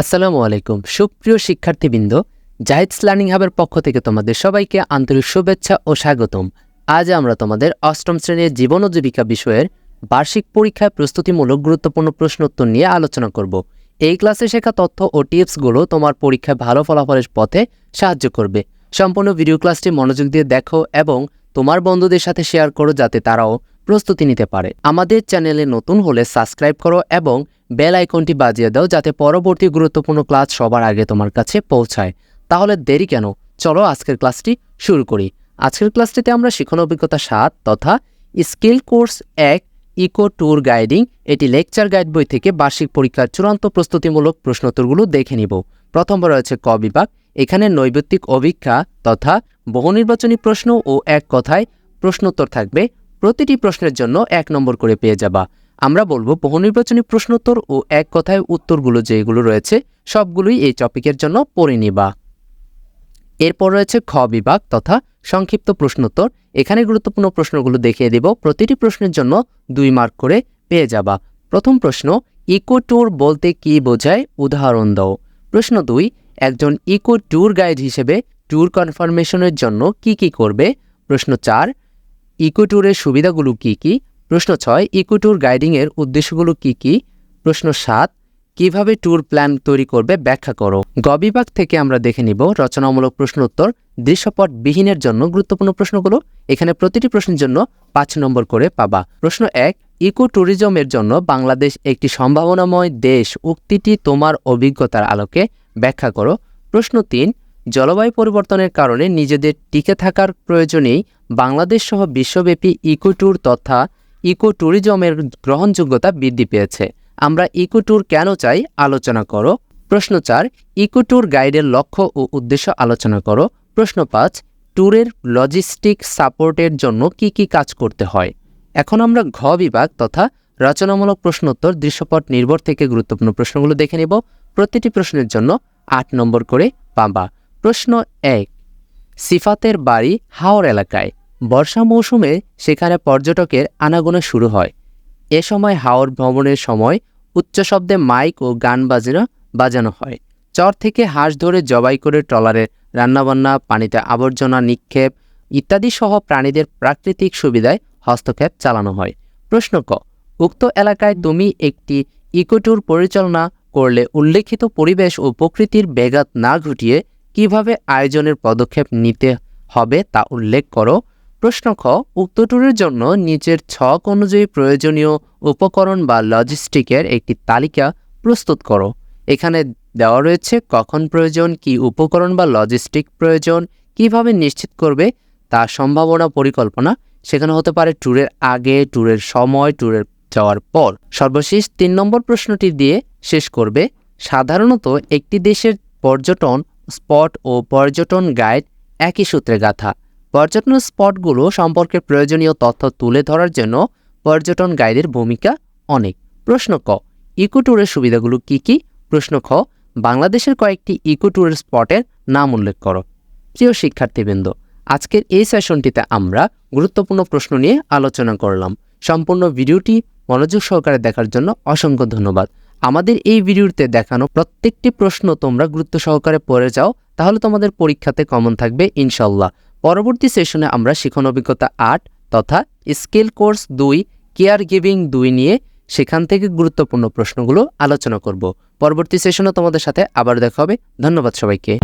আসসালামু আলাইকুম। সুপ্রিয় শিক্ষার্থীবৃন্দ জাহিদস লার্নিং হাবের পক্ষ থেকে তোমাদের সবাইকে আন্তরিক শুভেচ্ছা ও স্বাগতম। আজ আমরা তোমাদের অষ্টম শ্রেণির জীবন ও জীবিকা বিষয়ের বার্ষিক পরীক্ষায় প্রস্তুতিমূলক গুরুত্বপূর্ণ প্রশ্নোত্তর নিয়ে আলোচনা করব। এই ক্লাসে শেখা তথ্য ও টিপসগুলো তোমার পরীক্ষায় ভালো ফলাফলের পথে সাহায্য করবে। সম্পূর্ণ ভিডিও ক্লাসটি মনোযোগ দিয়ে দেখো এবং তোমার বন্ধুদের সাথে শেয়ার করো যাতে তারাও প্রস্তুতি নিতে পারে। আমাদের চ্যানেলে নতুন হলে সাবস্ক্রাইব করো এবং বেল আইকনটি বাজিয়ে দাও যাতে পরবর্তী গুরুত্বপূর্ণ ক্লাস সবার আগে তোমার কাছে পৌঁছায়। তাহলে দেরি কেন? চলো আজকের ক্লাসটি শুরু করি। আজকের ক্লাসটিতে আমরা শিখন অভিজ্ঞতা সাত তথা স্কিল কোর্স এক, ইকো ট্যুর গাইডিং, এটি লেকচার গাইড বই থেকে বার্ষিক পরীক্ষার চূড়ান্ত প্রস্তুতিমূলক প্রশ্নোত্তরগুলো দেখে নিব। প্রথমবার রয়েছে ক বিভাগ, এখানে নৈবেত্তিক অভিজ্ঞা তথা বহুনির্বাচনী প্রশ্ন ও এক কথায় প্রশ্নোত্তর থাকবে। প্রতিটি প্রশ্নের জন্য এক নম্বর করে পেয়ে যাবা। আমরা বলব বহুনির্বাচনী প্রশ্নোত্তর ও এক কথায় উত্তরগুলো যেগুলো রয়েছে, সবগুলোই এই টপিকের জন্য পড়ে নিবা। এরপর রয়েছে খ বিভাগ তথা সংক্ষিপ্ত প্রশ্নোত্তর। এখানে গুরুত্বপূর্ণ প্রশ্নগুলো দেখিয়ে দেব। প্রতিটি প্রশ্নের জন্য দুই মার্ক করে পেয়ে যাবা। প্রথম প্রশ্ন, ইকো ট্যুর বলতে কি বোঝায়? উদাহরণ দাও। প্রশ্ন দুই, একজন ইকো ট্যুর গাইড হিসেবে ট্যুর কনফার্মেশনের জন্য কি কি করবে? প্রশ্ন চার ইকো ট্যুরের সুবিধাগুলো কি কি? প্রশ্ন ছয় ইকো ট্যুর গাইডিংয়ের উদ্দেশ্যগুলো কি কি? প্রশ্ন সাত, কীভাবে ট্যুর প্ল্যান তৈরি করবে ব্যাখ্যা করো। গ বিভাগ থেকে আমরা দেখে নিব রচনামূলক প্রশ্ন উত্তর দৃশ্যপট বিহীনের জন্য গুরুত্বপূর্ণ প্রশ্নগুলো। এখানে প্রতিটি প্রশ্নের জন্য পাঁচ নম্বর করে পাবা। প্রশ্ন এক ইকো ট্যুরিজমের জন্য বাংলাদেশ একটি সম্ভাবনাময় দেশ। উক্তিটি তোমার অভিজ্ঞতার আলোকে ব্যাখ্যা করো। প্রশ্ন তিন জলবায়ু পরিবর্তনের কারণে নিজেদের টিকে থাকার প্রয়োজনেই বাংলাদেশ সহ বিশ্বব্যাপী ইকো ট্যুর তথা ইকো ট্যুরিজমের গ্রহণযোগ্যতা বৃদ্ধি পেয়েছে। আমরা ইকো ট্যুর কেন চাই? আলোচনা করো। প্রশ্ন চার ইকো ট্যুর গাইডের লক্ষ্য ও উদ্দেশ্য আলোচনা করো। প্রশ্ন পাঁচ ট্যুরের লজিস্টিক সাপোর্টের জন্য কি কি কাজ করতে হয়? এখন আমরা ঘ বিভাগ তথা রচনামূলক প্রশ্নোত্তর, দৃশ্যপট নির্ভর থেকে গুরুত্বপূর্ণ প্রশ্নগুলো দেখে নেব। প্রতিটি প্রশ্নের জন্য আট নম্বর করে পাবা। প্রশ্ন এক, সিফাতের বাড়ি হাওর এলাকায়। বর্ষা মৌসুমে সেখানে পর্যটকের আনাগোনা শুরু হয়। এ সময় হাওর ভ্রমণের সময় উচ্চ শব্দে মাইক ও গান বাজানো বাজানো হয়। চর থেকে হাঁস ধরে জবাই করে ট্রলারে রান্নাবান্না, পানিতে আবর্জনা নিক্ষেপ ইত্যাদি সহ প্রাণীদের প্রাকৃতিক সুবিধায় হস্তক্ষেপ চালানো হয়। প্রশ্ন ক, উক্ত এলাকায় তুমি একটি ইকোট্যুর পরিচালনা করলে উল্লেখিত পরিবেশ ও প্রকৃতির ব্যাঘাত না ঘটিয়ে কীভাবে আয়োজনের পদক্ষেপ নিতে হবে তা উল্লেখ করো। প্রশ্ন খ, উক্ত ট্যুরের জন্য নিচের ছক অনুযায়ী প্রয়োজনীয় উপকরণ বা লজিস্টিকের একটি তালিকা প্রস্তুত করো। এখানে দেওয়া রয়েছে কখন প্রয়োজন, কি উপকরণ বা লজিস্টিক প্রয়োজন, কীভাবে নিশ্চিত করবে তার সম্ভাবনা পরিকল্পনা। সেখানে হতে পারে ট্যুরের আগে, ট্যুরের সময়, ট্যুরের যাওয়ার পর। সর্বশেষ তিন নম্বর প্রশ্নটি দিয়ে শেষ করবে। সাধারণত একটি দেশের পর্যটন স্পট ও পর্যটন গাইড একই সূত্রে গাথা। পর্যটন স্পটগুলো সম্পর্কে প্রয়োজনীয় তথ্য তুলে ধরার জন্য পর্যটন গাইডের ভূমিকা অনেক। প্রশ্ন ক ইকো ট্যুরের সুবিধাগুলো কি কি? প্রশ্ন খ, বাংলাদেশের কয়েকটি ইকো ট্যুরের স্পটের নাম উল্লেখ করো। প্রিয় শিক্ষার্থীবৃন্দ, আজকের এই সেশনটিতে আমরা গুরুত্বপূর্ণ প্রশ্ন নিয়ে আলোচনা করলাম। সম্পূর্ণ ভিডিওটি মনোযোগ সহকারে দেখার জন্য অসংখ্য ধন্যবাদ। আমাদের এই ভিডিওতে দেখানো প্রত্যেকটি প্রশ্ন তোমরা গুরুত্ব সহকারে পড়ে যাও, তাহলে তোমাদের পরীক্ষাতে কমন থাকবে ইনশাল্লাহ পরবর্তী সেশনে আমরা শিখন অভিজ্ঞতা আট তথা স্কিল কোর্স দুই কেয়ার গিভিং দুই নিয়ে সেখান থেকে গুরুত্বপূর্ণ প্রশ্নগুলো আলোচনা করব। পরবর্তী সেশনে তোমাদের সাথে আবার দেখা হবে। ধন্যবাদ সবাইকে।